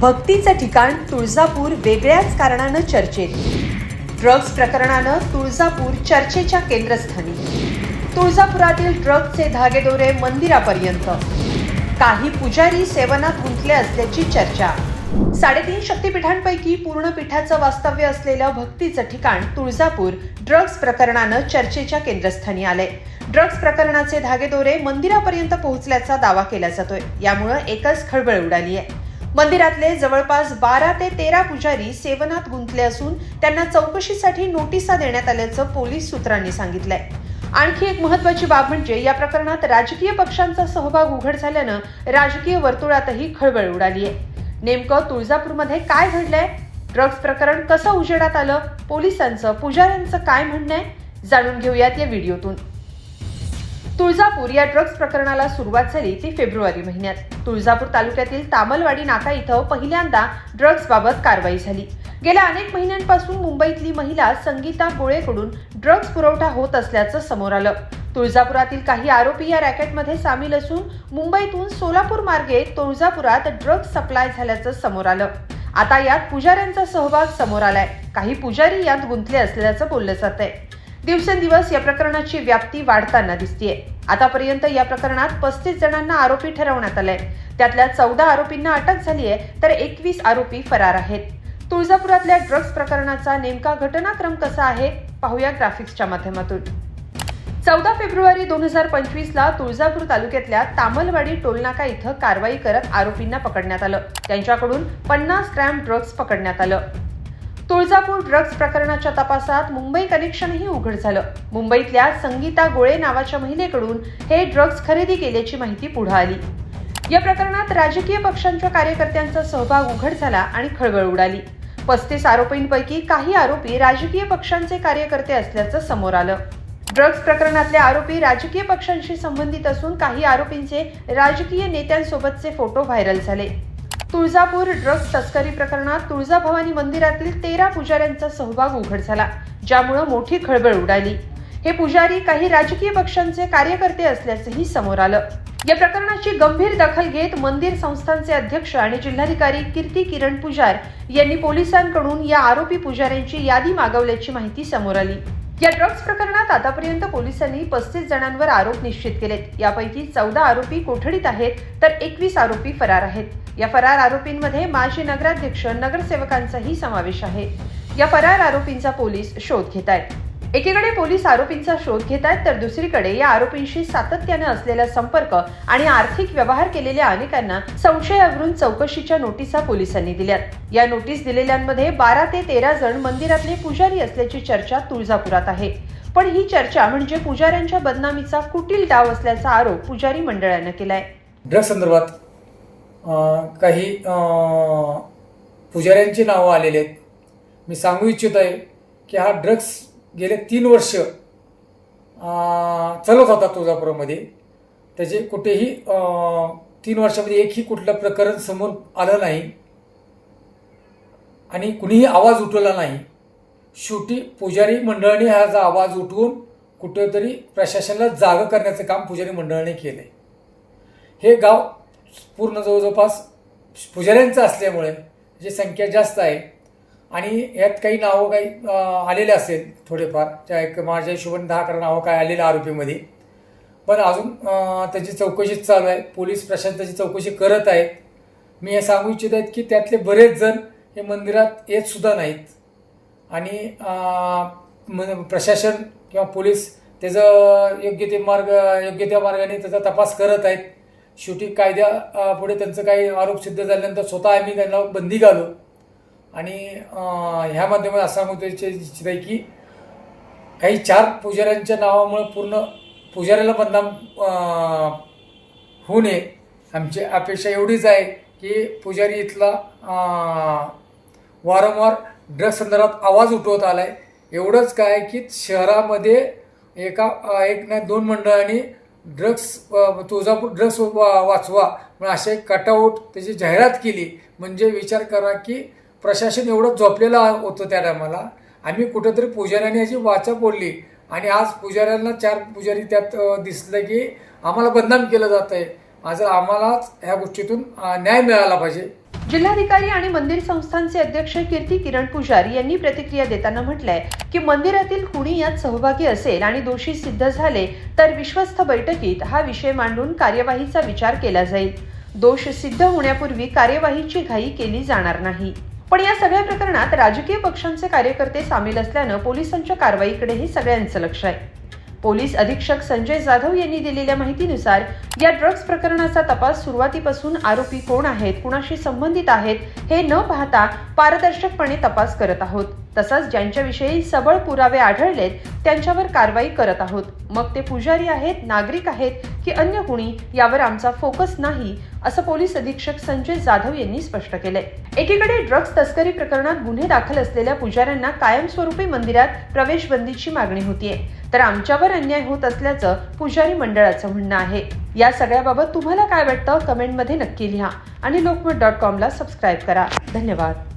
भक्तीचं ठिकाण तुळजापूर वेगळ्याच कारणानं चर्चेत. ड्रग्ज प्रकरणानं तुळजापूर चर्चेच्या केंद्रस्थानी. तुळजापुरातील ड्रग्जचे धागेदोरे मंदिरापर्यंत. काही पुजारी सेवनात गुंतले असल्याची चर्चा. साडेतीन शक्तिपीठांपैकी पूर्ण पीठाचं वास्तव्य असलेलं भक्तीचं ठिकाण तुळजापूर ड्रग्ज प्रकरणानं चर्चेच्या केंद्रस्थानी आले ड्रग्ज प्रकरणाचे धागेदोरे मंदिरापर्यंत पोहोचल्याचा दावा केला जातोय. यामुळं एकच खळबळ उडाली आहे मंदिरातले जवळपास बारा ते तेरा पुजारी सेवनात गुंतले असून त्यांना चौकशीसाठी नोटिसा देण्यात आल्याचं पोलीस सूत्रांनी सांगितलंय. आणखी एक महत्वाची बाब म्हणजे या प्रकरणात राजकीय पक्षांचा सहभाग उघड झाल्यानं राजकीय वर्तुळातही खळबळ उडाली आहे. नेमकं तुळजापूरमध्ये काय घडलंय? ड्रग्ज प्रकरण कसं उजेडात आलं? पोलिसांचं पुजाऱ्यांचं काय म्हणणं आहे? जाणून घेऊयात या व्हिडिओतून. तुळजापूर या ड्रग्ज प्रकरणाला सुरुवात झाली ती फेब्रुवारी महिन्यात. तुळजापूर तालुक्यातील तामलवाडी नाका इथं पहिल्यांदा ड्रग्ज बाबत कारवाई झाली. गेल्या अनेक महिन्यांपासून मुंबईतली महिला संगीता गोळेकडून ड्रग्ज पुरवठा होत असल्याचं समोर आलं. तुळजापुरातील काही आरोपी या रॅकेटमध्ये सामील असून मुंबईतून सोलापूर मार्गे तुळजापुरात ड्रग्ज सप्लाय झाल्याचं समोर आलं. आता यात पुजाऱ्यांचा सहभाग समोर आलाय. काही पुजारी यात गुंतले असल्याचं बोललं जात आहे दिवसेंदिवस या प्रकरणाची व्याप्ती वाढताना दिसतीये. आतापर्यंत या प्रकरणात पस्तीस जणांना आरोपी ठरवण्यात आलंय. त्यातल्या चौदा आरोपींना अटक झाली आहे तर एकवीस आरोपी फरार आहेत. तुळजापुरातल्या ड्रग्ज प्रकरणाचा नेमका घटनाक्रम कसा आहे पाहूया ग्राफिक्सच्या माध्यमातून. चौदा फेब्रुवारी दोन हजार पंचवीसला तुळजापूर तालुक्यातल्या तामलवाडी टोलनाका इथं कारवाई करत आरोपींना पकडण्यात आलं. त्यांच्याकडून पन्नास ग्रॅम ड्रग्ज पकडण्यात आलं. तुळजापूर ड्रग्ज प्रकरणाच्या तपासात मुंबई कनेक्शनही उघड झालं. मुंबईतल्या संगीता गोळे नावाच्या महिलेकडून हे ड्रग्ज खरेदी केल्याची माहिती पुढे आली. या प्रकरणात राजकीय पक्षांच्या कार्यकर्त्यांचा सहभाग उघड झाला आणि खळबळ उडाली. पस्तीस आरोपींपैकी काही आरोपी राजकीय पक्षांचे कार्यकर्ते असल्याचं समोर आलं. ड्रग्ज प्रकरणातले आरोपी राजकीय पक्षांशी संबंधित असून काही आरोपींचे राजकीय नेत्यांसोबतचे फोटो व्हायरल झाले. तुळजापूर ड्रग्ज तस्करी प्रकरणात तुळजाभवानी मंदिरातील तेरा पुजाऱ्यांचा सहभाग उघड झाला ज्यामुळे मोठी खळबळ उडाली. हे पुजारी काही राजकीय पक्षांचे कार्यकर्ते असल्याचंही समोर आलं. या प्रकरणाची गंभीर दखल घेत मंदिर संस्थांचे अध्यक्ष आणि जिल्हाधिकारी कीर्ती किरण पुजार यांनी पोलिसांकडून या आरोपी पुजाऱ्यांची यादी मागवल्याची माहिती समोर आली. या ड्रग्ज प्रकरणात आतापर्यंत पोलिसांनी पस्तीस जणांवर आरोप निश्चित केलेत. यापैकी चौदा आरोपी कोठडीत आहेत तर एकवीस आरोपी फरार आहेत. या फरार आरोपींमध्ये माजी नगराध्यक्ष नगरसेवकांचाही समावेश आहे. या फरार आरोपींचा पोलीस शोध घेत आहेत एकीकडे पोलीस आरोपींचा शोध घेत आहेत तर दुसरीकडे या आरोपींशी सातत्याने असलेला संपर्क आणि आर्थिक व्यवहार केलेल्या अनेकांना संशयावरून चौकशीच्या नोटिसा पोलिसांनी दिल्यात. या नोटीस दिलेल्यांमध्ये बारा ते तेरा जण मंदिरातले पुजारी असल्याची चर्चा तुळजापुरात आहे. पण ही चर्चा म्हणजे पुजाऱ्यांच्या बदनामीचा कुटील डाव असल्याचा आरोप पुजारी मंडळानं केलाय. ड्रग्स संदर्भात काही पुजाऱ्यांची नावं आलेली आहेत. मी सांगू इच्छित आहे की हा ड्रग्स गेले तीन वर्ष चालत होता तुळजापुरामध्ये. त्याचे कुठेही तीन वर्षामध्ये एकही कुठलं प्रकरण समोर आलं नाही. आणि कुणीही आवाज उठवला नाही. शेवटी पुजारी मंडळाने हा जा आवाज उठवून कुठेतरी प्रशासनाला जागं करण्याचं काम पुजारी मंडळाने केलं आहे हे गाव पूर्ण जवळजवळपास पुजाऱ्यांचं असल्यामुळे जी संख्या जास्त आहे आणि यात काही नावं काही आलेले असेल थोडेफार. त्या एक माझ्या हिशोबाने दहा अकरा नावं काय आलेलं आरोपीमध्ये. पण अजून त्याची चौकशी चालू आहे. पोलीस प्रशासन त्याची चौकशी करत आहेत मी हे सांगू इच्छित आहेत की त्यातले बरेच जण हे मंदिरात येतसुद्धा नाहीत. आणि प्रशासन किंवा पोलीस त्याचं योग्य ते मार्ग योग्य त्या मार्गाने त्याचा तपास करत आहेत. शेवटी कायद्या पुढे त्यांचं काही आरोप सिद्ध झाल्यानंतर स्वतः आम्ही त्यांना बंदी घालू. आणि ह्या माध्यमात असा मुद्दे इच्छित आहे की काही चार पुजाऱ्यांच्या नावामुळे पूर्ण पुजाऱ्याला बदनाम होऊ नये आमची अपेक्षा एवढीच आहे की पुजारी इथला वारंवार ड्रग्स संदर्भात आवाज उठवत आलाय. एवढंच काय की शहरामध्ये एका एक नाही दोन मंडळांनी ड्रग्स तुळजापूर ड्रग्स वा- वाचवा म्हणून असे एक कटआउट त्याची जाहिरात केली. म्हणजे विचार करा की प्रशासन एवढं झोपलेलं होतं त्या टायमाला. आम्ही कुठंतरी पुजाऱ्यांनी याची वाचा बोलली आणि आज पुजाऱ्यांना चार पुजारी त्यात दिसलं की आम्हाला बदनाम केलं जात आहे आज आम्हालाच ह्या गोष्टीतून न्याय मिळाला पाहिजे. जिल्हाधिकारी आणि मंदिर संस्थांचे अध्यक्ष कीर्ती किरण पुजारी यांनी प्रतिक्रिया देताना म्हटलंय की मंदिरातील कुणी यात सहभागी असेल आणि दोषी सिद्ध झाले तर विश्वस्त बैठकीत हा विषय मांडून कार्यवाहीचा विचार केला जाईल. दोष सिद्ध होण्यापूर्वी कार्यवाहीची घाई केली जाणार नाही. पण या सगळ्या प्रकरणात राजकीय पक्षांचे कार्यकर्ते सामील असल्यानं पोलिसांच्या कारवाईकडेही सगळ्यांचं लक्ष आहे. पोलीस अधीक्षक संजय जाधव यांनी दिलेल्या माहितीनुसार या ड्रग्ज प्रकरणाचा तपास सुरुवातीपासून आरोपी कोण आहेत कुणाशी संबंधित आहेत हे न पाहता पारदर्शकपणे तपास करत आहोत. तसंच ज्यांच्याविषयी सबळ पुरावे आढळलेत त्यांच्यावर कारवाई करत आहोत. मग ते पुजारी आहेत नागरिक आहेत की अन्य कुणी यावर आमचा फोकस नाही असं पोलीस अधीक्षक संजय जाधव यांनी स्पष्ट केलंय. एकीकडे ड्रग्ज तस्करी प्रकरणात गुन्हे दाखल असलेल्या पुजाऱ्यांना कायमस्वरूपी मंदिरात प्रवेशबंदीची मागणी होतीये. तर आमच्यावर अन्याय होत असल्याचं पुजारी मंडळाचं म्हणणं आहे. या सगळ्याबाबत तुम्हाला काय वाटतं? कमेंटमध्ये नक्की लिहा आणि लोकमत डॉट कॉमला सबस्क्राईब करा. धन्यवाद.